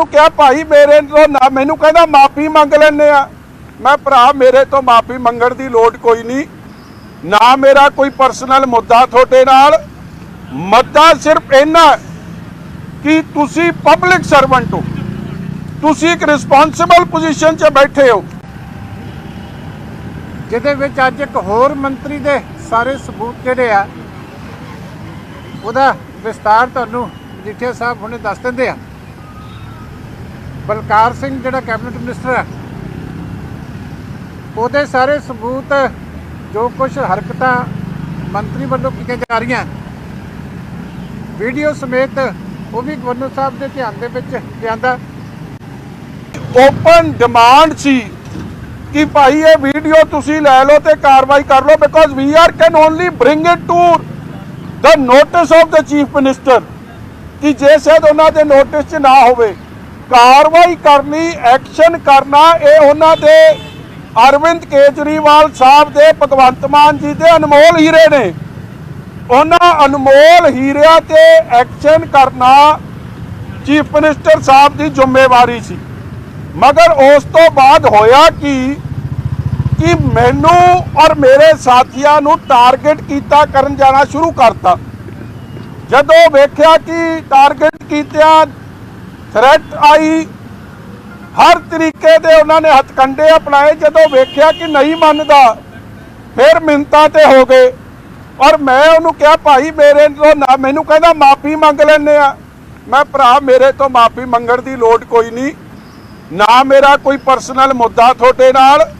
ਉਹਨੂੰ ਕਿਹਾ, ਭਾਈ ਮੇਰੇ ਤੋਂ ਮੈਨੂੰ ਕਹਿੰਦਾ, ਮਾਫੀ ਮੰਗ ਲੈਣੇ ਆ। ਮੈਂ ਭਰਾ, ਮੇਰੇ ਤੋਂ ਮਾਫੀ ਮੰਗਣ ਦੀ ਲੋੜ ਕੋਈ ਨਹੀਂ। ਨਾ ਮੇਰਾ ਕੋਈ ਪਰਸਨਲ ਮੁੱਦਾ ਤੁਹਾਡੇ ਨਾਲ। ਮੁੱਦਾ ਸਿਰਫ ਇਹਨਾਂ ਕਿ ਤੁਸੀਂ ਪਬਲਿਕ ਸਰਵੈਂਟ ਹੋ। ਤੁਸੀਂ ਇੱਕ ਰਿਸਪੌਂਸਿਬਲ ਪੋਜੀਸ਼ਨ 'ਚ ਬੈਠੇ ਹੋ। ਜਿਹਦੇ ਵਿੱਚ ਅੱਜ ਇੱਕ ਹੋਰ ਮੰਤਰੀ ਦੇ ਸਾਰੇ ਸਬੂਤ ਜਿਹੜੇ ਆ, ਉਹਦਾ ਵਿਸਤਾਰ ਤੁਹਾਨੂੰ ਮਜੀਠੀਆ ਸਾਹਿਬ ਹੁਣੇ ਦੱਸ ਦਿੰਦੇ ਆ। ਬਲਕਾਰ ਸਿੰਘ ਜਿਹੜਾ ਕੈਬਨਿਟ ਮਿਨਿਸਟਰ ਹੈ, ਉਹਦੇ ਸਾਰੇ ਸਬੂਤ, ਜੋ ਕੁਝ ਹਰਕਤਾਂ ਮੰਤਰੀ ਵੱਲੋਂ ਕੀਤੀਆਂ ਜਾ ਰਹੀਆਂ, ਵੀਡੀਓ ਸਮੇਤ ਉਹ ਵੀ ਗਵਰਨਰ ਸਾਹਿਬ ਦੇ ਧਿਆਨ ਦੇ ਵਿੱਚ ਲਿਆਂਦਾ। ਓਪਨ ਡਿਮਾਂਡ ਸੀ ਕਿ ਭਾਈ ਇਹ ਵੀਡੀਓ ਤੁਸੀਂ ਲੈ ਲਓ ਤੇ ਕਾਰਵਾਈ ਕਰ ਲਓ because we are can only bring it to the notice of the chief minister ਕਿ ਜੇ ਸ਼ਾਇਦ ਉਹਨਾਂ ਦੇ ਨੋਟਿਸ 'ਚ ਨਾ ਹੋਵੇ। ਕਾਰਵਾਈ ਕਰਨੀ, ਐਕਸ਼ਨ ਕਰਨਾ, ਇਹ ਉਹਨਾਂ ਦੇ ਅਰਵਿੰਦ ਕੇਜਰੀਵਾਲ ਸਾਹਿਬ ਦੇ ਭਗਵੰਤ ਮਾਨ ਜੀ ਦੇ ਅਨਮੋਲ ਹੀਰੇ ਨੇ। ਉਹਨਾਂ ਅਨਮੋਲ ਹੀਰਿਆਂ ਤੇ ਐਕਸ਼ਨ ਕਰਨਾ ਚੀਫ ਮਿਨਿਸਟਰ ਸਾਹਿਬ ਦੀ ਜ਼ਿੰਮੇਵਾਰੀ ਸੀ। ਮਗਰ ਉਸ ਤੋਂ ਬਾਅਦ ਹੋਇਆ ਕਿ? ਕਿ ਮੈਨੂੰ ਔਰ ਮੇਰੇ ਸਾਥੀਆਂ ਨੂੰ ਟਾਰਗੇਟ ਕੀਤਾ ਕਰਨ ਜਾਣਾ ਸ਼ੁਰੂ ਕਰਤਾ। ਜਦੋਂ ਵੇਖਿਆ ਕਿ ਟਾਰਗੇਟ ਕੀਤਿਆਂ ਥ੍ਰੈਟ ਆਈ। ਹਰ ਤਰੀਕੇ ਦੇ ਉਹਨਾਂ ਨੇ ਹੱਥਕੰਡੇ ਅਪਣਾਏ, ਜਦੋਂ ਵੇਖਿਆ ਕਿ ਨਹੀਂ ਮੰਨਦਾ, ਫਿਰ ਮਿੰਤਾ ਤੇ ਹੋ ਗਏ। ਔਰ ਮੈਂ ਉਹਨੂੰ ਕਿਹਾ, ਭਾਈ, ਮੇਰੇ ਤੋਂ ਨਾ, ਮੈਨੂੰ ਕਹਿੰਦਾ, ਮਾਫੀ ਮੰਗ ਲੈਣੇ ਆ। ਮੈਂ ਭਰਾ, ਮੇਰੇ ਤੋਂ ਮਾਫੀ ਮੰਗਣ ਦੀ ਲੋੜ ਕੋਈ ਨਹੀਂ। ਨਾ ਮੇਰਾ ਕੋਈ ਪਰਸਨਲ ਮੁੱਦਾ ਤੁਹਾਡੇ ਨਾਲ।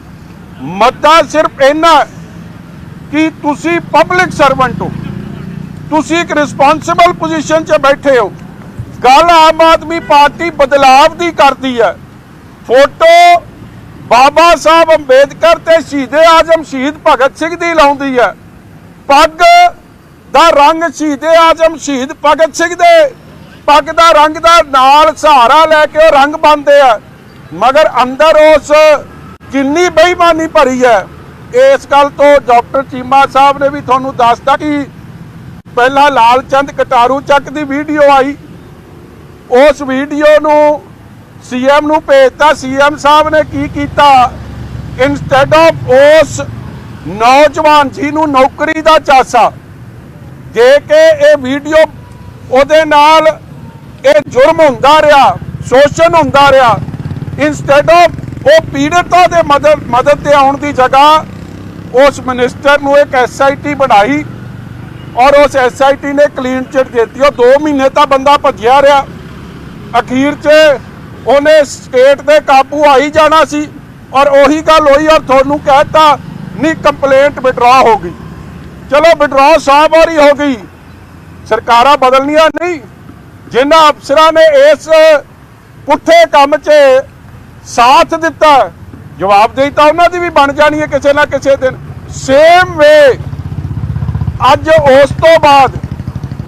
ਮੁੱਦਾ ਸਿਰਫ ਇੰਨਾ ਕਿ ਤੁਸੀਂ ਪਬਲਿਕ ਸਰਵੈਂਟ ਹੋ। ਤੁਸੀਂ ਇੱਕ ਰਿਸਪੌਂਸਿਬਲ ਪੋਜੀਸ਼ਨ 'ਚ ਬੈਠੇ ਹੋ। ਗੱਲ ਆਮ ਆਦਮੀ ਪਾਰਟੀ ਬਦਲਾਵ ਦੀ ਕਰਦੀ ਹੈ। ਫੋਟੋ ਬਾਬਾ ਸਾਹਿਬ ਅੰਬੇਦਕਰ ਤੇ ਸ਼ਹੀਦੇ ਆਜਮ ਸ਼ਹੀਦ ਭਗਤ ਸਿੰਘ ਦੀ ਲਾਉਂਦੀ ਹੈ। ਪੱਗ ਦਾ ਰੰਗ ਸ਼ਹੀਦੇ ਆਜਮ ਸ਼ਹੀਦ ਭਗਤ ਸਿੰਘ ਦੇ। ਪੱਗ ਦਾ ਰੰਗ ਦਾ ਨਾਲ ਸਹਾਰਾ ਲੈ ਕੇ ਉਹ ਰੰਗ ਬੰਨਦੇ ਆ। ਮਗਰ ਅੰਦਰ ਉਸ ਕਿੰਨੀ ਬੇਈਮਾਨੀ ਭਰੀ ਹੈ। ਇਸ ਗੱਲ ਤੋਂ ਡਾਕਟਰ ਚੀਮਾ ਸਾਹਿਬ ਨੇ ਵੀ ਤੁਹਾਨੂੰ ਦੱਸਤਾ ਕਿ ਪਹਿਲਾਂ ਲਾਲ ਚੰਦ ਕਟਾਰੂ ਚੱਕ ਦੀ ਵੀਡੀਓ ਆਈ। ਉਸ ਵੀਡੀਓ ਨੂੰ ਸੀਐਮ ਨੂੰ ਭੇਜਤਾ। ਸੀਐਮ ਸਾਹਿਬ ਨੇ ਕੀ ਕੀਤਾ? ਇਨਸਟੈਡ ਆਫ ਉਸ ਨੌਜਵਾਨ ਜੀ ਨੂੰ ਨੌਕਰੀ ਦਾ ਚਾਸਾ ਦੇ ਕੇ ਇਹ ਵੀਡੀਓ ਉਹਦੇ ਨਾਲ ਇਹ ਜੁਰਮ ਹੁੰਦਾ ਰਿਹਾ, ਸ਼ੋਸ਼ਣ ਹੁੰਦਾ ਰਿਹਾ ਇਨਸਟੈਡ ਆਫ ਉਹ ਪੀੜਤਾਂ ਦੇ ਮਦਦ ਮਦਦ ਤੇ ਆਉਣ ਦੀ ਜਗ੍ਹਾ ਉਸ ਮਿਨਿਸਟਰ ਨੂੰ ਇੱਕ ਐਸਆਈਟੀ ਬਣਾਈ ਔਰ ਉਸ ਐਸਆਈਟੀ ਨੇ ਕਲੀਨ ਚਿਟ ਦਿੱਤੀ। ਉਹ 2 ਮਹੀਨੇ ਤਾਂ ਬੰਦਾ ਭੱਜਿਆ ਰਿਹਾ। ਅਖੀਰ 'ਚ ਉਹਨੇ ਸਟੇਟ 'ਤੇ ਕਾਬੂ ਆਈ ਜਾਣਾ ਸੀ ਔਰ ਉਹੀ ਗੱਲ ਹੋਈ ਔਰ ਤੁਹਾਨੂੰ ਕਹਿਤਾ, ਨਹੀਂ ਕੰਪਲੇਂਟ ਵਿਡਰਾ ਹੋ ਗਈ। ਚਲੋ ਵਿਡਰਾ ਸਾਹਿਬ ਵਾਰੀ ਹੋ ਗਈ। ਸਰਕਾਰਾਂ ਬਦਲਣੀਆਂ ਨਹੀਂ। ਜਿਨ੍ਹਾਂ ਅਫਸਰਾਂ ਨੇ ਇਸ ਪੁੱਠੇ ਕੰਮ 'ਚ ਸਾਥ ਦਿੱਤਾ, ਜਵਾਬਦੇਹੀ ਤਾਂ ਉਹਨਾਂ ਦੀ ਵੀ ਬਣ ਜਾਣੀ ਹੈ ਕਿਸੇ ਨਾ ਕਿਸੇ ਦਿਨ। ਸੇਮ ਵੇ ਅੱਜ ਉਸ ਤੋਂ ਬਾਅਦ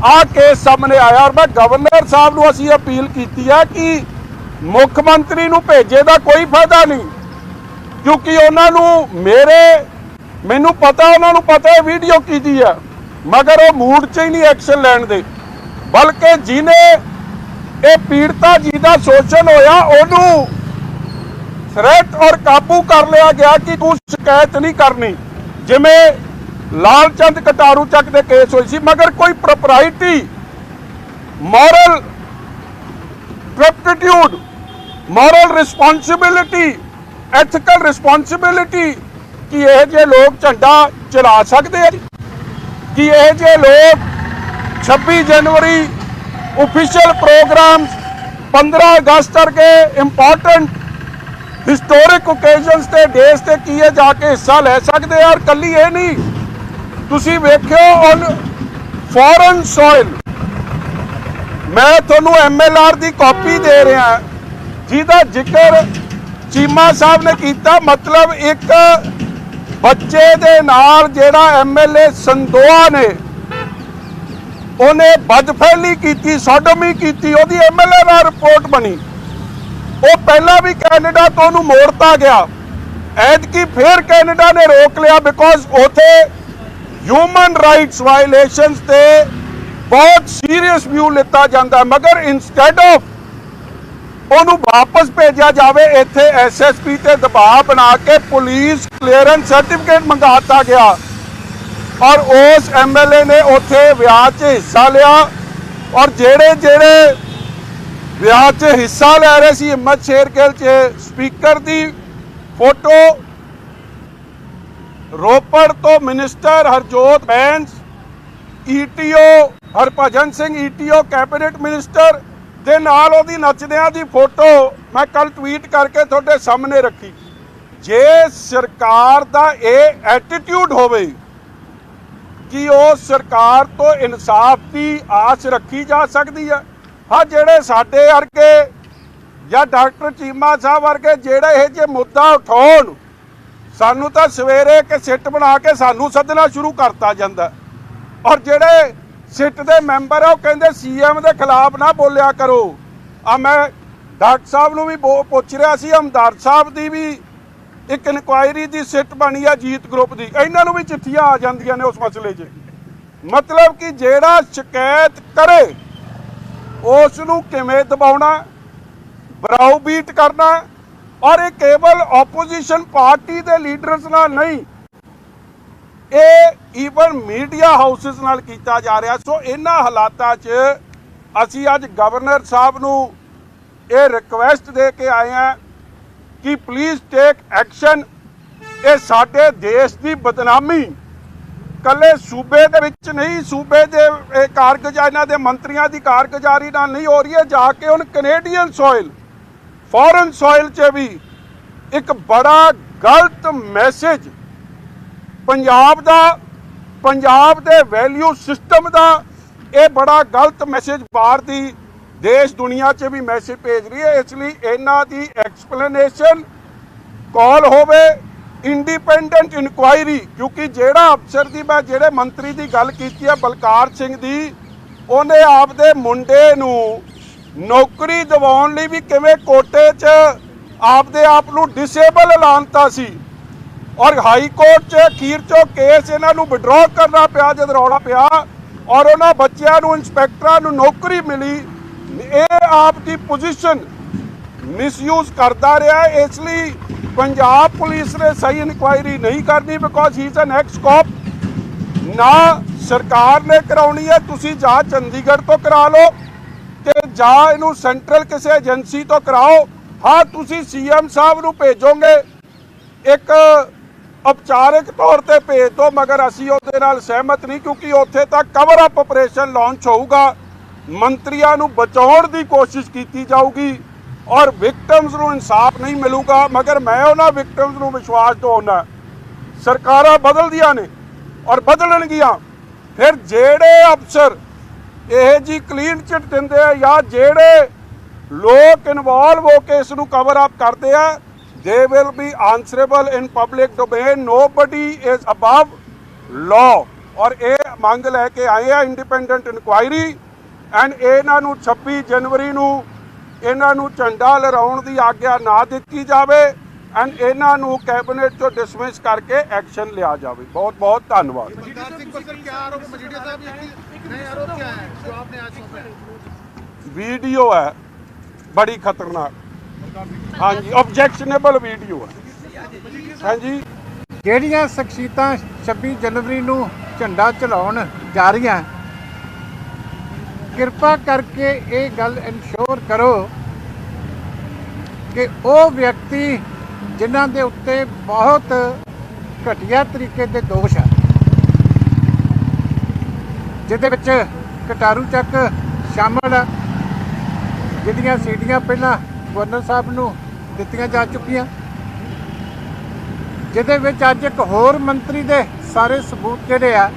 ਆਹ ਕੇਸ ਸਾਹਮਣੇ ਆਇਆ ਔਰ ਮੈਂ ਗਵਰਨਰ ਸਾਹਿਬ ਨੂੰ ਅਸੀਂ ਅਪੀਲ ਕੀਤੀ ਹੈ ਕਿ ਮੁੱਖ ਮੰਤਰੀ ਨੂੰ ਭੇਜੇ ਦਾ ਕੋਈ ਫਾਇਦਾ ਨਹੀਂ। ਕਿਉਂਕਿ ਉਹਨਾਂ ਨੂੰ ਮੇਰੇ, ਮੈਨੂੰ ਪਤਾ, ਉਹਨਾਂ ਨੂੰ ਪਤਾ ਹੈ ਵੀਡੀਓ ਕੀਤੀ ਹੈ। ਮਗਰ ਉਹ ਮੂਡ 'ਚ ਹੀ ਨਹੀਂ ਐਕਸ਼ਨ ਲੈਣ ਦੇ। ਬਲਕਿ ਜਿਨੇ ਇਹ ਪੀੜਤਾ ਜੀ ਦਾ ਸ਼ੋਸ਼ਣ ਹੋਇਆ, ਉਹਨੂੰ ਥ੍ਰੈਟ ਔਰ ਕਾਬੂ ਕਰ ਲਿਆ ਗਿਆ ਕਿ ਤੂੰ ਸ਼ਿਕਾਇਤ ਨਹੀਂ ਕਰਨੀ। ਜਿਵੇਂ ਲਾਲ ਚੰਦ ਕਟਾਰੂ ਚੱਕ ਦੇ ਕੇਸ ਹੋਈ ਸੀ ਮਗਰ ਕੋਈ propriety moral turpitude moral responsibility ethical responsibility ਕਿ ਇਹ ਜੇ ਲੋਕ ਝੰਡਾ ਚਲਾ ਸਕਦੇ ਆ ਜੀ? ਕਿ ਇਹ ਜੇ ਲੋਕ 26 ਜਨਵਰੀ ऑफिशियल प्रोग्राम्स 15 ਅਗਸਤ ਵਰਗੇ ਇੰਪੋਰਟੈਂਟ ਹਿਸਟੋਰਿਕ ਓਕੇਜ਼ਨਸ ਤੇ ਡੇਸ ਤੇ ਕੀਏ ਜਾ ਕੇ ਹਿੱਸਾ ਲੈ ਸਕਦੇ ਆ ਔਰ ਕੱਲੀ ਇਹ ਨਹੀਂ ਤੁਸੀਂ ਵੇਖਿਓ ਔਨ ਫੋਰਨ ਸੋਇਲ ਮੈਂ ਤੁਹਾਨੂੰ ਐਮਐਲਆਰ ਦੀ ਕਾਪੀ ਦੇ ਰਿਹਾ। ਜਿਹਦਾ ਜ਼ਿਕਰ ਚੀਮਾ ਸਾਹਿਬ ਨੇ ਕੀਤਾ। ਮਤਲਬ ਇੱਕ ਬੱਚੇ ਦੇ ਨਾਲ ਜਿਹੜਾ ਐਮਐਲਏ ਸੰਦੋਆ ਨੇ, ਉਹਨੇ ਬਦਫੈਲੀ ਕੀਤੀ, ਸੋਡੋਮੀ ਕੀਤੀ, ਉਹਦੀ ਐਮਐਲਏ ਨਾਲ ਰਿਪੋਰਟ ਬਣੀ। ਉਹ ਪਹਿਲਾਂ ਵੀ ਕੈਨੇਡਾ ਤੋਂ ਉਹਨੂੰ ਮੋੜਤਾ ਗਿਆ। ਐਤਕੀ ਫੇਰ ਕੈਨੇਡਾ ਨੇ ਰੋਕ ਲਿਆ ਬਿਕੋਜ਼ ਉਥੇ ਹਿਊਮਨ ਰਾਈਟਸ ਵਾਇਲੇਸ਼ਨਸ ਤੇ ਬਹੁਤ ਸੀਰੀਅਸ ਵਿਊ ਲਿੱਤਾ ਜਾਂਦਾ ਮਗਰ ਇਨਸਟੈਡ ਆਫ ਉਹਨੂੰ ਵਾਪਸ ਭੇਜਿਆ ਜਾਵੇ, ਇੱਥੇ ਐਸਐਸਪੀ ਤੇ ਦਬਾਅ ਬਣਾ ਕੇ ਪੁਲਿਸ ਕਲੀਅਰੈਂਸ ਸਰਟੀਫਿਕੇਟ ਮੰਗਾਤਾ ਗਿਆ। ਔਰ ਉਸ ਐਮਐਲਏ ਨੇ ਉੱਥੇ ਵਿਆਹ 'ਚ ਹਿੱਸਾ ਲਿਆ। ਔਰ ਜਿਹੜੇ ਜਿਹੜੇ ਵਿਆਹ 'ਚ ਹਿੱਸਾ ਲੈ ਰਹੇ ਸੀ, ਹਿੰਮਤ ਸ਼ੇਰਗਿੱਲ 'ਚ ਸਪੀਕਰ ਦੀ ਫੋਟੋ ਰੋਪੜ ਤੋਂ minister Harjot Bains ETO Harbhajan Singh ETO cabinet minister ਦੇ ਨਾਲ ਉਹਦੀ ਨੱਚਦਿਆਂ ਦੀ ਫੋਟੋ ਮੈਂ ਕੱਲ ਟਵੀਟ ਕਰਕੇ ਤੁਹਾਡੇ ਸਾਹਮਣੇ ਰੱਖੀ। ਜੇ ਸਰਕਾਰ ਦਾ ਇਹ ਐਟੀਟਿਊਡ ਹੋਵੇ ਕਿ ਉਹ ਸਰਕਾਰ ਤੋਂ ਇਨਸਾਫ ਦੀ ਆਸ ਰੱਖੀ ਜਾ ਸਕਦੀ ਹੈ, ਹਾਂ, ਜਿਹੜੇ ਸਾਡੇ ਵਰਗੇ ਜਾਂ ਡਾਕਟਰ ਚੀਮਾ ਸਾਹਿਬ ਵਰਗੇ ਜਿਹੜੇ ਇਹ ਜੇ ਮੁੱਦਾ ਉਠਾਉਣ ਸਾਨੂੰ ਤਾਂ ਸਵੇਰੇ ਕਿ ਸਿੱਟ ਬਣਾ ਕੇ ਸਾਨੂੰ ਸੱਦਣਾ ਸ਼ੁਰੂ ਕਰਤਾ ਜਾਂਦਾ। ਔਰ ਜਿਹੜੇ ਸਿੱਟ ਦੇ ਮੈਂਬਰ ਆ, ਉਹ ਕਹਿੰਦੇ ਸੀਐਮ ਦੇ ਖਿਲਾਫ ਨਾ ਬੋਲਿਆ ਕਰੋ। ਆ ਮੈਂ ਡਾਕਟਰ ਸਾਹਿਬ ਨੂੰ ਵੀ ਬੋ- ਪੁੱਛ ਰਿਹਾ ਸੀ ਹਮਦਰ ਸਾਹਿਬ ਦੀ ਵੀ ਇੱਕ ਇਨਕੁਆਇਰੀ ਦੀ ਸਿੱਟ ਬਣੀ ਆ ਜੀਤ ਗਰੁੱਪ ਦੀ। ਇਹਨਾਂ ਨੂੰ ਵੀ ਚਿੱਠੀਆਂ ਆ ਜਾਂਦੀਆਂ ਨੇ ਉਸ ਮਸਲੇ 'ਚ। ਮਤਲਬ ਕਿ ਜਿਹੜਾ ਸ਼ਿਕਾਇਤ ਕਰੇ, ਉਸ ਨੂੰ ਕਿਵੇਂ ਦਬਾਉਣਾ ਬਰਾਉ ਬੀਟ ਕਰਨਾ ਔਰ ਇਹ ਕੇਵਲ ਆਪੋਜੀਸ਼ਨ ਪਾਰਟੀ ਦੇ ਲੀਡਰਸ ਨਾਲ ਨਹੀਂ, ਇਹ ਈਵਨ ਮੀਡੀਆ ਹਾਊਸਸ ਨਾਲ ਕੀਤਾ ਜਾ ਰਿਹਾ। ਸੋ ਇਹਨਾਂ ਹਾਲਾਤਾਂ 'ਚ ਅਸੀਂ ਅੱਜ ਗਵਰਨਰ ਸਾਹਿਬ ਨੂੰ ਇਹ ਰਿਕਵੈਸਟ ਦੇ ਕੇ ਆਏ ਹਾਂ ਕਿ ਪਲੀਜ਼ ਟੇਕ ਐਕਸ਼ਨ ਇਹ ਸਾਡੇ ਦੇਸ਼ ਦੀ ਬਦਨਾਮੀ। ਕੱਲੇ ਸੂਬੇ ਦੇ ਵਿੱਚ ਨਹੀਂ, ਸੂਬੇ ਦੇ, ਇਹ ਕਾਰਗੁਜ਼ਾਰੀ, ਇਹਨਾਂ ਦੇ ਮੰਤਰੀਆਂ ਦੀ ਕਾਰਗੁਜ਼ਾਰੀ ਨਾਲ ਨਹੀਂ ਹੋ ਰਹੀ ਹੈ। ਜਾ ਕੇ ਹੁਣ ਕੈਨੇਡੀਅਨ ਸੋਇਲ ਫੋਰਨ ਸੋਇਲ 'ਚ ਵੀ ਇੱਕ ਬੜਾ ਗਲਤ ਮੈਸੇਜ ਪੰਜਾਬ ਦਾ, ਪੰਜਾਬ ਦੇ ਵੈਲਿਊ ਸਿਸਟਮ ਦਾ, ਇਹ ਬੜਾ ਗਲਤ ਮੈਸੇਜ ਬਾਹਰ ਦੀ ਦੇਸ਼ ਦੁਨੀਆ 'ਚ ਵੀ ਮੈਸੇਜ ਭੇਜ ਰਹੀ ਹੈ। ਇਸ ਲਈ ਇਹਨਾਂ ਦੀ ਐਕਸਪਲੇਨੇਸ਼ਨ ਕਾਲ ਹੋਵੇ, ਇੰਡੀਪੈਂਡੈਂਟ ਇਨਕੁਆਇਰੀ, ਕਿਉਂਕਿ ਜਿਹੜਾ ਅਫਸਰ ਦੀ, ਮੈਂ ਜਿਹੜੇ ਮੰਤਰੀ ਦੀ ਗੱਲ ਕੀਤੀ ਹੈ, ਬਲਕਾਰ ਸਿੰਘ ਦੀ, ਉਹਨੇ ਆਪਦੇ ਮੁੰਡੇ ਨੂੰ ਨੌਕਰੀ ਦਿਵਾਉਣ ਲਈ ਵੀ ਕਿਵੇਂ ਕੋਟੇ 'ਚ ਆਪਦੇ ਆਪ ਨੂੰ ਡਿਸੇਬਲ ਐਲਾਨਤਾ ਸੀ। ਔਰ ਹਾਈ ਕੋਰਟ 'ਚ ਅਖੀਰ 'ਚੋਂ ਕੇਸ ਇਹਨਾਂ ਨੂੰ ਵਿਡਰਾਅ ਕਰਨਾ ਪਿਆ, ਜਦ ਰੌਲਾ ਪਿਆ ਔਰ ਉਹਨਾਂ ਬੱਚਿਆਂ ਨੂੰ ਇੰਸਪੈਕਟਰਾਂ ਨੂੰ ਨੌਕਰੀ ਮਿਲੀ। ਇਹ ਆਪ ਦੀ ਪੋਜੀਸ਼ਨ ਮਿਸਯੂਜ਼ ਕਰਦਾ ਰਿਹਾ। ਇਸ ਲਈ ਪੰਜਾਬ ਪੁਲਿਸ ਨੇ ਸਹੀ ਇਨਕੁਆਇਰੀ ਨਹੀਂ ਕਰਨੀ because he is an ex cop ਨਾ ਸਰਕਾਰ ਨੇ ਕਰਾਉਣੀ ਹੈ, ਤੁਸੀਂ ਜਾਂ ਚੰਡੀਗੜ੍ਹ ਤੋਂ ਕਰਾ ਲਓ। ਜਾਂ ਇਹਨੂੰ ਸੈਂਟਰਲ ਕਿਸੇ ਏਜੰਸੀ ਤੋਂ ਕਰਾਓ, ਹਾਂ, ਤੁਸੀਂ ਸੀਐਮ ਸਾਹਿਬ ਨੂੰ ਭੇਜੋਗੇ। ਇੱਕ ਔਪਚਾਰਿਕ ਤੌਰ ਤੇ ਭੇਜ ਦਿਓ, ਮਗਰ ਅਸੀਂ ਉਹਦੇ ਨਾਲ ਸਹਿਮਤ ਨਹੀਂ, ਕਿਉਂਕਿ ਉੱਥੇ ਤਾਂ ਕਵਰ ਅਪ ਆਪਰੇਸ਼ਨ ਲਾਂਚ ਹੋਊਗਾ। ਮੰਤਰੀਆਂ ਨੂੰ ਬਚਾਉਣ ਦੀ ਕੋਸ਼ਿਸ਼ ਕੀਤੀ ਜਾਊਗੀ ਔਰ ਵਿਕਟਮਸ ਨੂੰ ਇਨਸਾਫ ਨਹੀਂ ਮਿਲੂਗਾ, ਮਗਰ ਮੈਂ ਉਹਨਾਂ ਵਿਕਟਮਸ ਨੂੰ ਵਿਸ਼ਵਾਸ ਦਿਵਾਉਣਾ ਸਰਕਾਰਾਂ ਬਦਲਦੀਆਂ ਨੇ ਔਰ ਬਦਲਣਗੀਆਂ। ਫਿਰ ਜਿਹੜੇ ਅਫਸਰ ਇਹ ਜੀ ਕਲੀਨ ਚਿੱਟ ਦਿੰਦੇ ਆ ਜਾਂ ਜਿਹੜੇ ਲੋਕ ਇਨਵੋਲਵ ਹੋ ਕੇ ਇਸ ਨੂੰ ਕਵਰ ਅਪ ਕਰਦੇ ਆ they will be answerable in public domain nobody is above law ਔਰ ਇਹ ਮੰਗ ਲੈ ਕੇ ਆਏ ਆ ਇੰਡੀਪੈਂਡੈਂਟ ਇਨਕੁਆਇਰੀ ਐਂਡ ਇਹਨਾਂ ਨੂੰ 26 ਜਨਵਰੀ ਨੂੰ ਇਹਨਾਂ ਨੂੰ ਝੰਡਾ ਲਹਿਰਾਉਣ ਦੀ ਆਗਿਆ ਨਾ ਦਿੱਤੀ ਜਾਵੇ ਐਂਡ ਇਹਨਾਂ ਨੂੰ ਕੈਬਨਿਟ ਤੋਂ ਡਿਸਮਿਸ ਕਰਕੇ ਐਕਸ਼ਨ ਲਿਆ ਜਾਵੇ। ਬਹੁਤ ਬਹੁਤ ਧੰਨਵਾਦ ਵੀਡੀਓ ਹੈ? ਬੜੀ ਖਤਰਨਾਕ। ਹਾਂਜੀ ਆਬਜੈਕਸ਼ਨੇਬਲ ਵੀਡੀਓ ਹੈ। ਹਾਂਜੀ। ਜਿਹੜੀਆਂ ਸ਼ਖਸੀਅਤਾਂ 26 ਜਨਵਰੀ ਨੂੰ ਝੰਡਾ ਚਲਾਉਣ ਜਾ ਰਹੀਆਂ ਕਿਰਪਾ ਕਰਕੇ ਇਹ ਗੱਲ ਇਨਸ਼ੋਰ ਕਰੋ ਕਿ ਉਹ ਵਿਅਕਤੀ ਜਿਨ੍ਹਾਂ ਦੇ ਉੱਤੇ ਬਹੁਤ ਘਟੀਆ ਤਰੀਕੇ ਦੇ ਦੋਸ਼ ਆ ਜਿਹਦੇ ਵਿੱਚ ਕਟਾਰੂ ਚੱਕ ਸ਼ਾਮਲ ਆ ਜਿਹੜੀਆਂ ਸੀਟੀਆਂ ਪਹਿਲਾਂ ਗਵਰਨਰ ਸਾਹਿਬ ਨੂੰ ਦਿੱਤੀਆਂ ਜਾ ਚੁੱਕੀਆਂ। ਜਿਹਦੇ ਵਿੱਚ ਅੱਜ ਇੱਕ ਹੋਰ ਮੰਤਰੀ ਦੇ ਸਾਰੇ ਸਬੂਤ ਜਿਹੜੇ ਆ,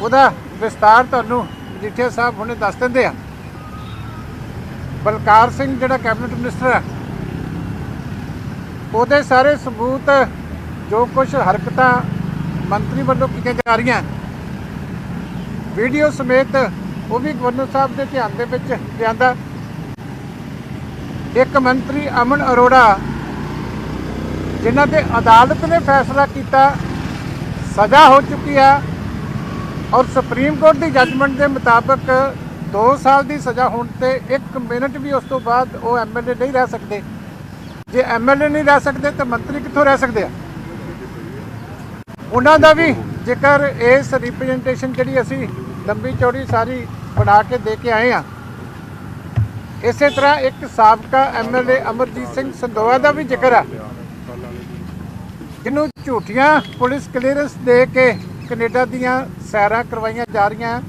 ਉਹਦਾ ਵਿਸਤਾਰ ਤੁਹਾਨੂੰ ਮਜੀਠੀਆ ਸਾਹਿਬ ਹੁਣੇ ਦੱਸ ਦਿੰਦੇ ਆ। ਬਲਕਾਰ ਸਿੰਘ ਜਿਹੜਾ ਕੈਬਨਿਟ ਮਿਨਿਸਟਰ ਆ, ਉਹਦੇ ਸਾਰੇ ਸਬੂਤ ਜੋ ਕੁਝ ਹਰਕਤਾਂ ਮੰਤਰੀ ਵੱਲੋਂ ਕੀਤੀਆਂ ਜਾ ਰਹੀਆਂ ਵੀਡੀਓ ਸਮੇਤ ਉਹ ਵੀ ਗਵਰਨਰ ਸਾਹਿਬ ਦੇ ਧਿਆਨ ਦੇ ਵਿੱਚ ਲਿਆਂਦਾ। ਇੱਕ ਮੰਤਰੀ ਅਮਨ ਅਰੋੜਾ, ਜਿਨ੍ਹਾਂ ਤੇ ਅਦਾਲਤ ਨੇ ਫੈਸਲਾ ਕੀਤਾ, ਸਜ਼ਾ ਹੋ ਚੁੱਕੀ ਹੈ ਔਰ ਸੁਪਰੀਮ ਕੋਰਟ ਦੀ ਜੱਜਮੈਂਟ ਦੇ ਮੁਤਾਬਕ 2 ਸਾਲ ਦੀ ਸਜ਼ਾ ਹੋਣ ਤੇ 1 ਮਿੰਟ ਵੀ ਉਸ ਤੋਂ ਬਾਅਦ ਉਹ ਐਮਐਲਏ ਨਹੀਂ ਰਹਿ ਸਕਦੇ। ਜੇ ਐਮਐਲਏ ਨਹੀਂ ਰਹਿ ਸਕਦੇ ਤਾਂ ਮੰਤਰੀ ਕਿੱਥੋਂ ਰਹਿ ਸਕਦੇ ਆ? ਉਹਨਾਂ ਦਾ ਵੀ ਜ਼ਿਕਰ ਇਸ ਰਿਪਰੈਜ਼ੈਂਟੇਸ਼ਨ ਜਿਹੜੀ ਅਸੀਂ ਲੰਬੀ ਚੌੜੀ ਸਾਰੀ ਬਣਾ ਕੇ ਦੇ ਕੇ ਆਏ ਆ ਇਸੇ ਤਰ੍ਹਾਂ ਇੱਕ ਸਾਬਕਾ ਐਮਐਲਏ ਅਮਰਜੀਤ ਸਿੰਘ ਸੰਦੋਆ ਦਾ ਵੀ ਜ਼ਿਕਰ ਆ, ਜਿਹਨੂੰ ਝੂਠੀਆਂ ਪੁਲਿਸ ਕਲੀਅਰੈਂਸ ਦੇ ਕੇ ਕੈਨੇਡਾ ਦੀਆਂ ਸੈਰਾਂ ਕਰਵਾਈਆਂ ਜਾ ਰਹੀਆਂ,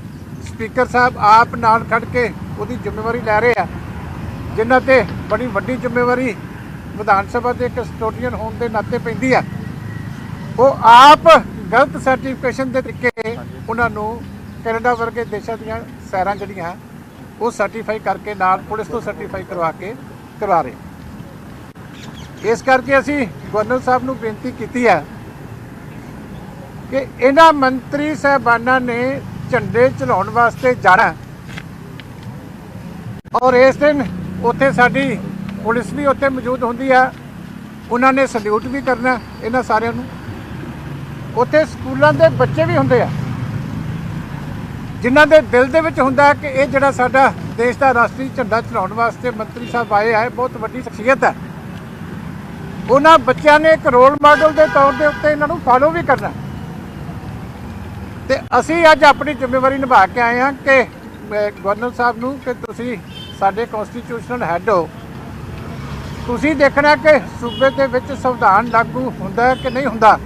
ਸਪੀਕਰ ਸਾਹਿਬ ਆਪ ਨਾਲ ਖੜ ਕੇ ਉਹਦੀ ਜ਼ਿੰਮੇਵਾਰੀ ਲੈ ਰਹੇ ਆ, ਜਿਨ੍ਹਾਂ ਤੇ ਬੜੀ ਵੱਡੀ ਜ਼ਿੰਮੇਵਾਰੀ ਵਿਧਾਨ ਸਭਾ ਦੇ ਕਸਟੋਡੀਅਨ ਹੋਣ ਦੇ ਨਾਤੇ ਪੈਂਦੀ ਆ। ਉਹ ਆਪ ਗਲਤ ਸਰਟੀਫਿਕੇਸ਼ਨ ਦੇ ਤਰੀਕੇ ਉਹਨਾਂ ਨੂੰ ਕੈਨੇਡਾ ਵਰਗੇ ਦੇਸ਼ਾਂ ਦੀਆਂ ਸੈਰਾਂ ਜਿਹੜੀਆਂ ਉਹ ਸਰਟੀਫਾਈ ਕਰਕੇ ਨਾਲ ਪੁਲਿਸ ਤੋਂ ਸਰਟੀਫਾਈ ਕਰਵਾ ਕੇ ਕਰਵਾ ਰਹੇ ਇਸ ਕਰਕੇ ਅਸੀਂ ਗਵਰਨਰ ਸਾਹਿਬ ਨੂੰ ਬੇਨਤੀ ਕੀਤੀ ਹੈ ਕਿ ਇਹਨਾਂ ਮੰਤਰੀ ਸਹਿਬਾਨਾਂ ਨੇ ਝੰਡੇ ਚਲਾਉਣ ਵਾਸਤੇ ਜਾਣਾ ਔਰ ਇਸ ਦਿਨ ਉੱਥੇ ਸਾਡੀ ਪੁਲਿਸ ਵੀ ਉੱਥੇ ਮੌਜੂਦ ਹੁੰਦੀ ਆ ਉਹਨਾਂ ਨੇ ਸਲੂਟ ਵੀ ਕਰਨਾ ਇਹਨਾਂ ਸਾਰਿਆਂ ਨੂੰ। ਉੱਥੇ ਸਕੂਲਾਂ ਦੇ ਬੱਚੇ ਵੀ ਹੁੰਦੇ ਆ। ਜਿਨ੍ਹਾਂ ਦੇ ਦਿਲ ਦੇ ਵਿੱਚ ਹੁੰਦਾ ਕਿ ਇਹ ਜਿਹੜਾ ਸਾਡਾ ਦੇਸ਼ ਦਾ ਰਾਸ਼ਟਰੀ ਝੰਡਾ ਚਲਾਉਣ ਵਾਸਤੇ ਮੰਤਰੀ ਸਾਹਿਬ ਆਏ ਆ ਬਹੁਤ ਵੱਡੀ ਸ਼ਖਸੀਅਤ ਹੈ। ਉਹਨਾਂ ਬੱਚਿਆਂ ਨੇ ਇੱਕ ਰੋਲ ਮਾਡਲ ਦੇ ਤੌਰ ਦੇ ਉੱਤੇ ਇਹਨਾਂ ਨੂੰ ਫਾਲੋ ਵੀ ਕਰਨਾ। ਤੇ ਅਸੀਂ ਅੱਜ ਆਪਣੀ ਜ਼ਿੰਮੇਵਾਰੀ ਨਿਭਾ ਕੇ ਆਏ ਹਾਂ ਕਿ ਗਵਰਨਰ ਸਾਹਿਬ ਨੂੰ ਕਿ ਤੁਸੀਂ ਸਾਡੇ ਕਨਸਟੀਟਿਊਸ਼ਨਲ ਹੈੱਡ ਹੋ। ਤੁਸੀਂ ਦੇਖਣਾ ਕਿ ਸੂਬੇ ਦੇ ਵਿੱਚ ਸੰਵਿਧਾਨ ਲਾਗੂ ਹੁੰਦਾ ਕਿ ਨਹੀਂ ਹੁੰਦਾ।